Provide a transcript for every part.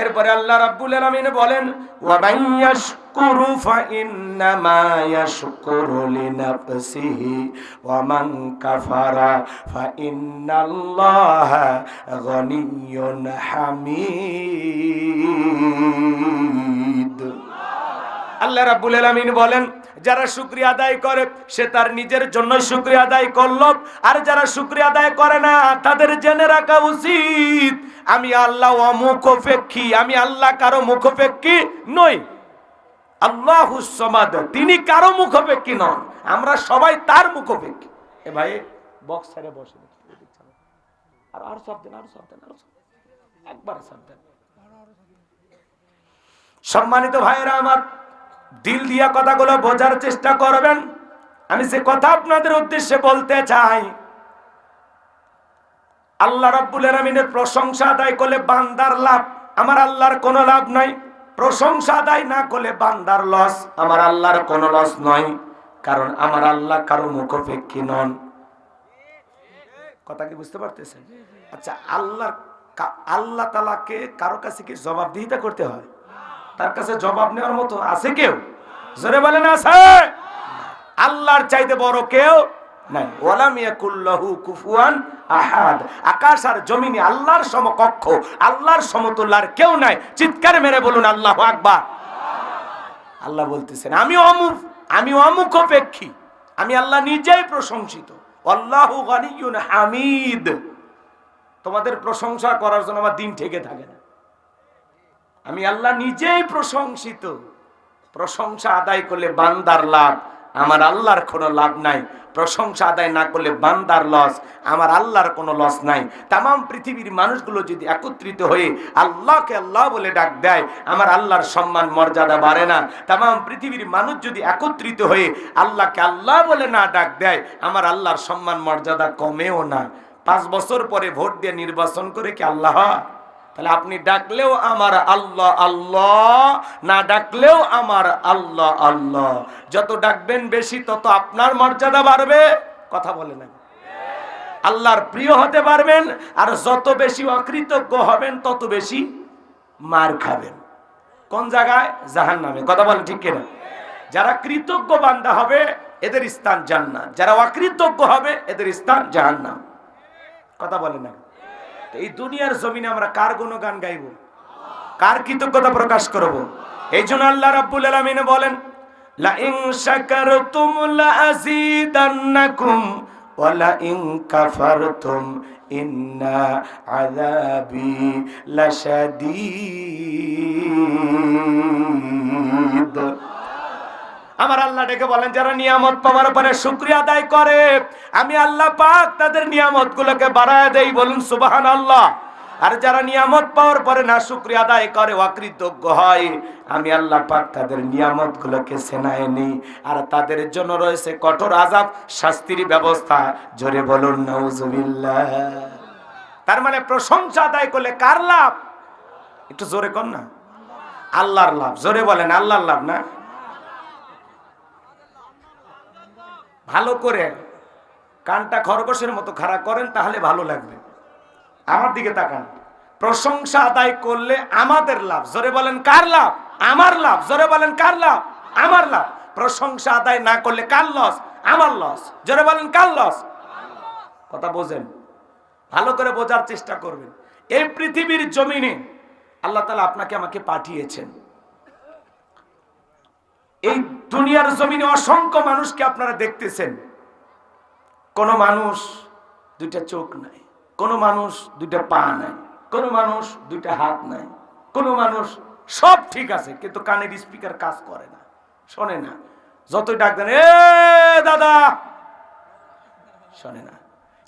এরপরে আল্লাহ রাব্বুল আলামিন বলেন, ওয়া মান ইয়াশকুরু ফাইন্নামা ইয়াশকুরু লিনাফসিহি, ওয়া মান কাফারা ফাইন্নাল্লাহা গনিয়ুন হামিদ। আল্লাহ রাব্বুল আলামিন বলেন যারা শুকরিয়া আদায় করে, সে তার নিজের জন্য শুকরিয়া আদায় করল। আর যারা শুকরিয়া আদায় করে না, তাদের জেনে রাখা উচিত, আমি আল্লাহ অমুখপেক্ষী, আমি আল্লাহ কারও মুখপেক্ষী নই। আল্লাহ তিনি কারও মুখপেক্ষী নন, আমরা সবাই তার মুখপেক্ষী। এ ভাই বক্স ছেড়ে বসে। একবার সম্মানিত ভাইয়েরা আমার দিল দিয়া কথাগুলো বোঝার চেষ্টা করবেন। আমি যে কথা আপনাদের উদ্দেশ্যে বলতে চাই। আল্লাহ রাব্বুল আলামিনের প্রশংসা আদায় করলে বান্দার লাভ, আমার আল্লাহর কোনো লাভ নাই প্রশংসা আদায় না করলে বান্দার লস আমার আল্লাহর কোনো লস নয়। কারণ আমার আল্লাহ কারও মুখপেক্ষী নন। কথা কি বুঝতে পারতেছেন? আচ্ছা আল্লাহর আল্লাহ তালাকে কারও কাছে কি জবাবদিহিতা করতে হয়? তার কাছে জবাব নেওয়ার মতো আছে কেউ? জোরে বলেন, আছে। আল্লাহর চাইতে বড় কেউ নাই। ওয়ালাম ইয়াকুল্লাহু কুফুয়ান আহাদ। আকাশ আর জমিনে আল্লাহর সমকক্ষ, আল্লাহর সমতুল্লার কেউ নাই। চিৎকার মেরে বলুন, আল্লাহু আকবার। আল্লাহ বলতেছেন আমি অমুক আমি অমুক অপেক্ষী আমি আল্লাহ নিজেই প্রশংসিত। আল্লাহু গানিয়ুন হামিদ। তোমাদের প্রশংসা করার জন্য আমার দিন ঠেকে থাকে না। আমি আল্লাহ নিজেই প্রশংসিত। প্রশংসা আদায় করলে বান্দার লাভ, আমার আল্লাহর কোনো লাভ নাই। প্রশংসা আদায় না করলে বান্দার লস আমার আল্লাহর কোনো লস নাই। তাম পৃথিবীর মানুষগুলো যদি একত্রিত হয়ে আল্লাহকে আল্লাহ বলে ডাক দেয়, আমার আল্লাহর সম্মান, মর্যাদা বাড়ে না। তাম পৃথিবীর মানুষ যদি একত্রিত হয়ে আল্লাহকে আল্লাহ বলে না ডাক দেয়, আমার আল্লাহর সম্মান, মর্যাদা কমেও না। পাঁচ বছর পরে ভোট দিয়ে নির্বাচন করে কি আল্লাহ? তাহলে আপনি ডাকলেও আমার আল্লাহ আল্লাহ। না ডাকলেও আমার আল্লাহ আল্লাহ। যত ডাকবেন বেশি, তত আপনার মর্যাদা বাড়বে। কথা বলে না আল্লাহর প্রিয় হতে পারবেন, আর যত বেশি অকৃতজ্ঞ হবেন, তত বেশি মার খাবেন। কোন জায়গায়? জাহান নামে কথা বলেন ঠিক কিনা? যারা কৃতজ্ঞ বান্দা হবে, এদের স্থান জান্নাত। যারা অকৃতজ্ঞ হবে, এদের স্থান জাহান্নাম। কথা বলে না এই দুনিয়ার জমিনে আমরা কার গুণগান গাইব? কার কৃতজ্ঞতা প্রকাশ করব? এই জন্য আল্লাহ রাব্বুল আলামিন বলেন লা ইন শাকারতুম লা আযীদান্নাকুম ওয়া লা ইন কাফারতুম ইন্না আযাবি লাশাদীদ। আমার আল্লাহ ডেকে বলেন, যারা নিয়ামত পাওয়ার পরে শুক্রিয়া আদায় করে, আমি আল্লাহ পাক তাদের নিয়ামত গুলোকে বাড়ায় দেই, বলুন সুবাহান আল্লাহ আর যারা নিয়ামত পাওয়ার পরে না শুক্রিয়া আদায় করে অকৃতজ্ঞ হয়, আমি আল্লাহ পাক তাদের নিয়ামত গুলোকে সেনায় নেই। আর তাদের জন্য রয়েছে কঠোর আজাব, শাস্তির ব্যবস্থা। জোরে বলুন, নাউজুবিল্লাহ। তার মানে প্রশংসা আদায় করলে কার লাভ? একটু জোরে কর না। আল্লাহর লাভ, জোরে বলেন, আল্লাহর লাভ না? ভালো করে কানটা খরগোশের মতো খাড়া করেন, তাহলে ভালো লাগবে। আমার দিকে তাকান। প্রশংসা আদায় করলে আমাদের লাভ। জোরে বলেন, কার লাভ? আমার লাভ। জোরে বলেন, কার লাভ? আমার লাভ। প্রশংসা আদায় না করলে কার লস আমার লস জোরে বলেন, কার লস কথা বোঝেন। ভালো করে বোঝার চেষ্টা করবেন। এই পৃথিবীর জমিনে আল্লাহ তালা আপনাকে আমাকে পাঠিয়েছেন। দুনিয়ার জমিনে অসংখ্য মানুষকে আপনারা দেখতেছেন। কোন মানুষ দুইটা চোখ নাই, কোন মানুষ দুইটা পা নাই, কোন মানুষ দুইটা হাত নাই, কোন মানুষ সব ঠিক আছে, কিন্তু কানের স্পিকার কাজ করে না, শোনে না। যতই ডাক দেন, এ দাদা! শোনে না।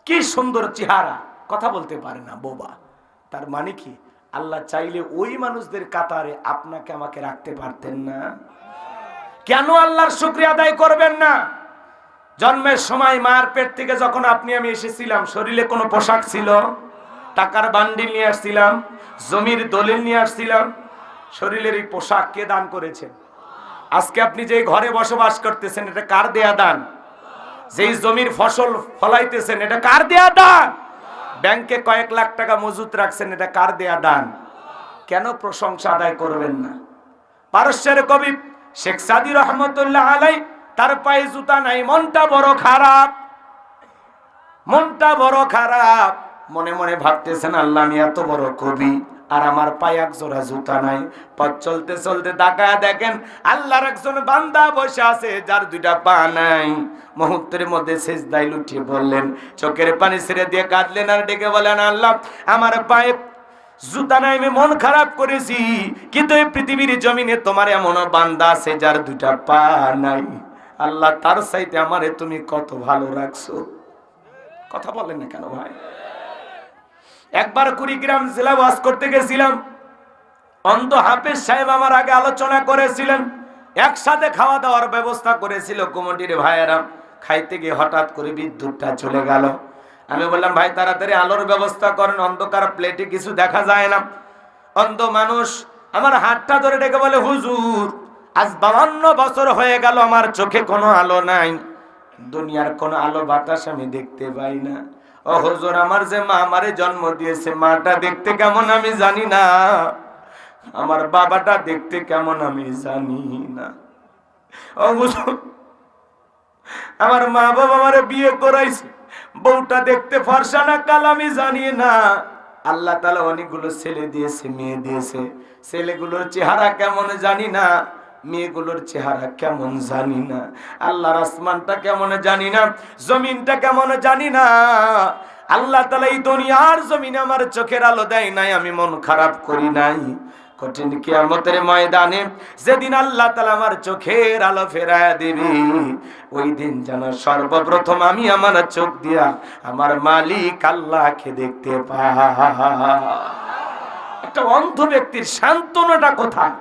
কি সুন্দর চেহারা, কথা বলতে পারে না বোবা। তার মানে কি, আল্লাহ চাইলে ওই মানুষদের কাতারে আপনাকে আমাকে রাখতে পারতেন না? কেন আল্লাহর শুক্রিয়া আদায় করবেন না? জন্মের সময় মায়ের পেট থেকে যখন আপনি আমি এসেছিলাম, শরীরে কোনো পোশাক ছিল? টাকার বান্ডিল নিয়ে আসছিলাম, জমির দলিল নিয়ে আসছিলাম, শরীরের এই পোশাক কে দান করেছেন আজকে আপনি যে ঘরে বসবাস করতেছেন, এটা কার দেয়া দান? যেই জমির ফসল ফলাইতেছেন, এটা কার দেয়া দান? ব্যাংকে কয়েক লাখ টাকা মজুত রাখছেন, এটা কার দেয়া দান? কেন প্রশংসা আদায় করবেন না? পারস্যের কবি শেখ সাদি রহমতুল্লাহ আলাই, তার পায়ে জুতা নাই, মনটা বড় খারাপ। মনটা বড় খারাপ। মনে মনে ভাবতেছেন, আল্লাহ আমি এত বড় কবি, আর আমার পায়ে এক জোড়া জুতা নাই। পথ চলতে চলতে তাকায় দেখেন, আল্লাহর একজন বান্দা বসে আছে, যার দুইটা পা নাই। মুহূর্তের মধ্যে শেষ দাই লুটিয়ে বললেন, চোখের পানি ছেড়ে দিয়ে কাঁদলেন আর ডেকে বলেন আল্লাহ, আমার পায়ে একবার কুড়িগ্রাম জেলা বাস করতে গেছিলাম। অন্ধ হাফেজ সাহেব আমার আগে আলোচনা করেছিলেন। একসাথে খাওয়া দাওয়ার ব্যবস্থা করেছিল কুমটির ভাইয়েরা। খাইতে গিয়ে হঠাৎ করে বিদ্যুৎটা চলে গেল। আমি বললাম, ভাই, তাড়াতাড়ি আলোর ব্যবস্থা করেন, অন্ধকার প্লেটে কিছু দেখা যায় না। অন্ধ মানুষ আমার হাতটা ধরে ডেকে বলে, হুজুর, আজ বাউন্ন বছর হয়ে গেল, আমার চোখে কোনো আলো নাই। দুনিয়ার কোনো আলো বাতাস আমি দেখতে পাই না। ও হুজুর, আমার যে মা আমারে জন্ম দিয়েছে, মাটা দেখতে কেমন আমি জানি না। আমার বাবাটা দেখতে কেমন আমি জানি না। ও হুজুর, আমার মা বাবা আমারে বিয়ে করাইছে। বউটা দেখতে ফর্সা না, কাল আমি জানি না। আল্লাহ তালা অনেকগুলো ছেলে দিয়েছে, মেয়ে দিয়েছে। ছেলেগুলোর চেহারা কেমন জানি না, মেয়েগুলোর চেহারা কেমন জানি না। আল্লাহর আসমানটা কেমন জানি না, জমিনটা কেমন জানি না। আল্লাহ তালা এই দুনিয়ার জমিন আমার চোখের আলো দেয় নাই, আমি মন খারাপ করি নাই। কঠিন কিয়ামতের ময়দানে যেদিন আল্লাহ তালা আমার চোখের আলো ফেরায় দিবি, ওই দিন যেন সর্বপ্রথম আমি আমার চোখ দিয়া আমার মালিক আল্লাহকে দেখতে পা। একটা অন্ধ ব্যক্তির সান্ত্বনাটা কোথায়?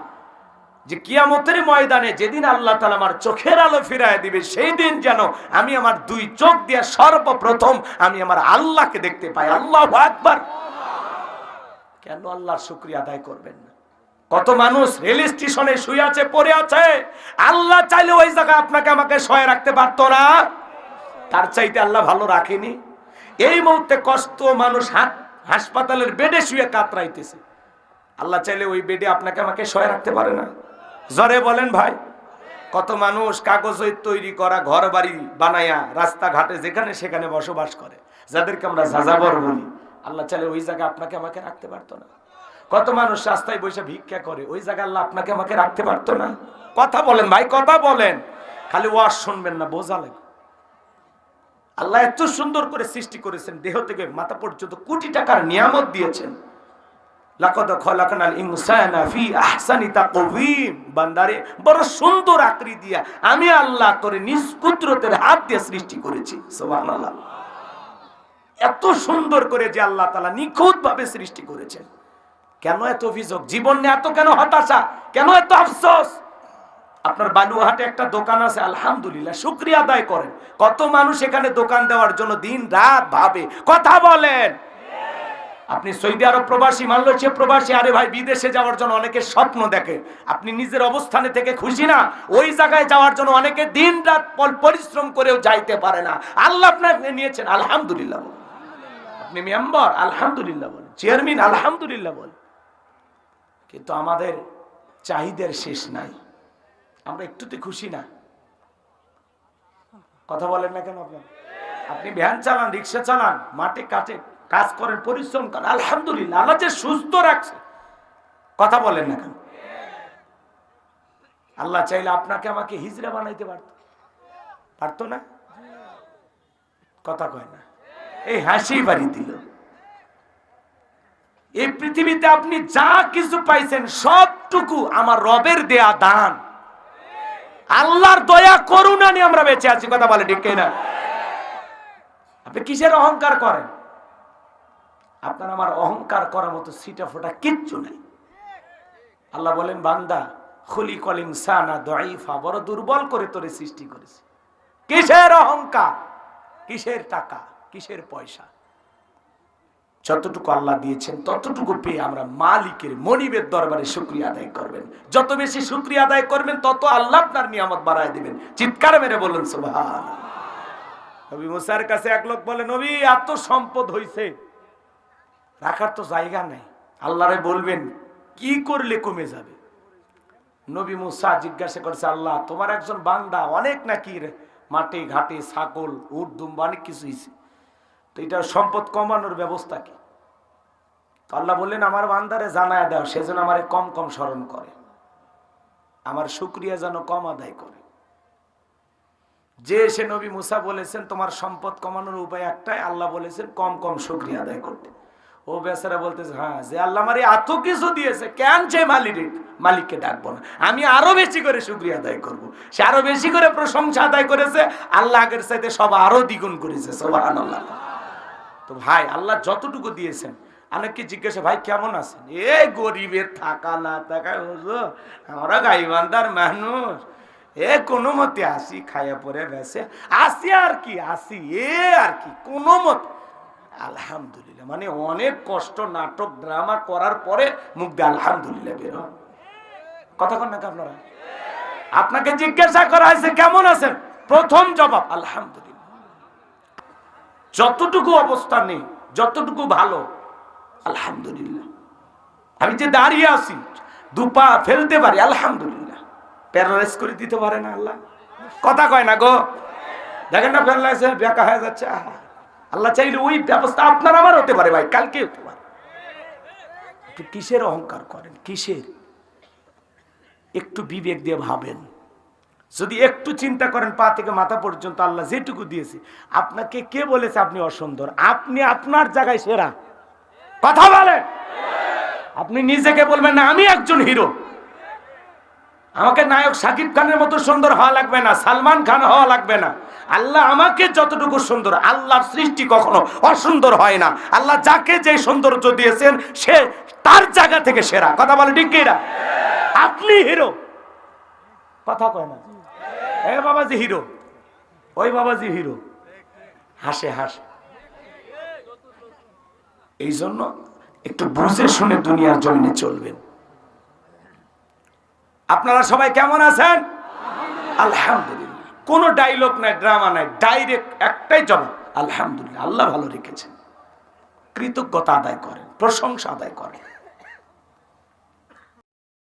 যে কিয়ামতের ময়দানে যেদিন আল্লাহ তালা আমার চোখের আলো ফিরায় দিবে, সেই দিন যেন আমি আমার দুই চোখ দিয়ে সর্বপ্রথম আমি আমার আল্লাহকে দেখতে পাই। আল্লাহ একবার কেন আল্লাহর শুক্রিয়া আদায় করবেন না? কত মানুষ রেল স্টেশনে শুয়ে আছে, পড়ে আছে। আল্লাহ চাইলে ওই জায়গায় আপনাকে আমাকে সয়ে রাখতে পারতো না। তার চাইতে আল্লাহ ভালো রাখেনি। এই মুহূর্তে কষ্ট মানুষ হাসপাতালের বেডে শুয়ে কাতরাইতেছে। আল্লাহ চাইলে ওই বেডে আপনাকে আমাকে সয়ে রাখতে পারে না। জরে বলেন ভাই। কত মানুষ কাগজ তৈরি করা ঘর বাড়ি বানায়া, রাস্তাঘাটে যেখানে সেখানে বসবাস করে, যাদেরকে আমরা যাযাবর বলি। আল্লাহ চাইলে ওই জায়গায় আপনাকে আমাকে রাখতে পারতো না। কত মানুষ রাস্তায় বসে ভিক্ষা করে, ওই জায়গায় আল্লাহ আপনাকে আমাকে রাখতে পারতো না। কথা বলেন ভাই, কথা বলেন। খালি ওয়াজ শুনবেন না, বোঝা লাগে। আল্লাহ এত সুন্দর করে সৃষ্টি করেছেন, দেহ থেকে মাথা পর্যন্ত কোটি টাকার নিয়ামত দিয়েছেন। নিখুঁত ভাবে সৃষ্টি করেছেন। কেন এত অভিযোগ? জীবন নিয়ে এত কেন হতাশা? কেন এত আফসোস? আপনার বালুহাটে একটা দোকান আছে, আলহামদুলিল্লাহ, শুক্রিয়া আদায় করেন। কত মানুষ এখানে দোকান দেওয়ার জন্য দিন রাত ভাবে। কথা বলেন। আপনি সৌদি আরব প্রবাসী, মালয়েশিয়া প্রবাসী, আরে ভাই, বিদেশে যাওয়ার জন্য অনেকে স্বপ্ন দেখে। আপনি নিজের অবস্থানে থেকে খুশি না? ওই জায়গায় যাওয়ার জন্য অনেকে দিন রাত পরিশ্রম করেও যাইতে পারে না। আল্লাহ আপনাকে নিয়েছেন, আলহামদুলিল্লাহ আপনি মেম্বার, আলহামদুলিল্লাহ বলেন। চেয়ারম্যান, আলহামদুলিল্লাহ বলেন। কিন্তু আমাদের চাহিদার শেষ নাই। আমরা একটুতে খুশি না। কথা বলেন না কেন আপনার? আপনি ভ্যান চালান, রিক্সা চালান, মাঠে কাটে, কাজ করেন, পরিশ্রম করেন, আলহামদুলিল্লাহ, আল্লাহ যে সুস্থ রাখছে। কথা বলেন না কেন? আল্লাহ চাইলে আপনাকে আমাকে হিজড়া বানাইতে পারতো। পারতো না? কথা কয় না। এই হাসি বাড়ি দিল। এই পৃথিবীতে আপনি যা কিছু পাইছেন, সবটুকু আমার রবের দেয়া দান। আল্লাহর দয়া, করুণা নিয়ে আমরা বেঁচে আছি, কথা বলে ঠিক না আপনি কিসের অহংকার করেন? আপনার আমার অহংকার করার মতো সিটা ফোটা কিচ্ছু নেই। আল্লাহ বলেন, বান্দা খুলি কলিং সানা দইফা বড় দুর্বল করে তোরে সৃষ্টি করেছে। কিসের অহংকার? কিসের টাকা? কিসের পয়সা? যতটুকু আল্লাহ দিয়েছেন, ততটুকু পেয়ে আমরা মালিকের মনিবের দরবারে শুক্রিয়া আদায় করবেন। যত বেশি শুক্রিয়া আদায় করবেন, তত আল্লাহ আপনার নিয়ামত বাড়ায় দিবেন। চিৎকার মেরে বলুন সুবহান নবী কাছে এক লোক বলে, নবী, এত সম্পদ হইছে। রাখার তো জায়গা নাই। আল্লাহরে বলবেন, কি করলে কমে যাবে? নবী মুসা জিজ্ঞাসা করছে, আল্লাহ, তোমার একজন বান্দা অনেক নাকি মাঠে ঘাটে, ছাগল, উট, দুম্বা, অনেক কিছু হয়েছে তো এটা সম্পদ কমানোর ব্যবস্থা কি? তো আল্লাহ বললেন, আমার বান্দারে জানায় দাও সেজন্য আমারে কম কম স্মরণ করে। আমার শুক্রিয়া যেন কম আদায় করে। যে সে নবী মুসা বলেছেন, তোমার সম্পদ কমানোর উপায় একটাই, আল্লাহ বলেছেন, কম কম শুক্রিয়া আদায় করতে। ও বেচারা বলতেছে হ্যাঁ যে আল্লাহ আমার এত কিছু দিয়েছে, কেন সে মালিক, মালিককে ডাকবো না? আমি আরও বেশি করে শুক্রিয়া আদায় করব। সে আরও বেশি করে প্রশংসা আদায় করেছে, আল্লাহ আগের চাইতে সব আরও দ্বিগুণ করেছে সোবাহান আল্লাহ তো ভাই, আল্লাহ যতটুকু দিয়েছেন অনেককে জিজ্ঞাসা, ভাই, কেমন আছেন? এ গরিবের থাকা না থাকা, হুজুর, আমরা গাইবান্দার মানুষ। এ, কোনো মতে আসি খাইয়া পরে বেসে আসি আর কি, আসি, এ আর কি, কোনো মতে আলহামদুলিল্লাহ। মানে অনেক কষ্ট, নাটক, ড্রামা করার পরে মুখ দিয়ে আলহামদুলিল্লাহ বের কথা কন নাকি আপনারা? আপনাকে জিজ্ঞাসা করা হয়েছে, কেমন আছেন? প্রথম জবাব, আলহামদুলিল্লাহ। যতটুকু অবস্থা নেই, যতটুকু ভালো, আলহামদুলিল্লাহ। আমি যে দাঁড়িয়ে আছি দুপা ফেলতে পারি, আলহামদুলিল্লাহ। প্যারালাইজ করে দিতে পারে না আল্লাহ। কথা কয় না গো। দেখেন না প্যারালাইজ বেকা হয়ে যাচ্ছে, আহা। আল্লাহ চাইলে ওই ব্যবস্থা আপনার আমার হতে পারে ভাই, কালকে হতে পারে। কিসের অহংকার করেন, কিসের? একটু বিবেক দিয়ে ভাবেন। যদি একটু চিন্তা করেন, পা থেকে মাথা পর্যন্ত আল্লাহ যেটুকু দিয়েছে, আপনাকে কে বলেছে আপনি অসুন্দর? আপনি আপনার জায়গায় সেরা। কথা বলেন। আপনি নিজেকে বলবেন, না, আমি একজন হিরো। আমাকে নায়ক সাকিব খানের মতো সুন্দর হওয়া লাগবে না, সালমান খান হওয়া লাগবে না। আল্লাহ আমাকে যতটুকু সুন্দর, আল্লাহর সৃষ্টি কখনো অসুন্দর হয় না। আল্লাহ যাকে যে সৌন্দর্য দিয়েছেন, সে তার জায়গা থেকে সেরা। কথা বলে ঠিক আপনি হিরো। কথা কয় না। বাবাজি হিরো। ওই বাবাজি হিরো। হাসে হাসে। এই জন্য একটু বুঝে শুনে দুনিয়ার জমিনে চলবেন। আপনারা সবাই কেমন আছেন? আলহামদুলিল্লাহ। কোনো ডায়লগ নাই ড্রামা নাই ডাইরেক্ট একটাই জবাব, আলহামদুলিল্লাহ, আল্লাহ ভালো রেখেছেন। কৃতজ্ঞতা আদায় করেন, প্রশংসা আদায় করেন।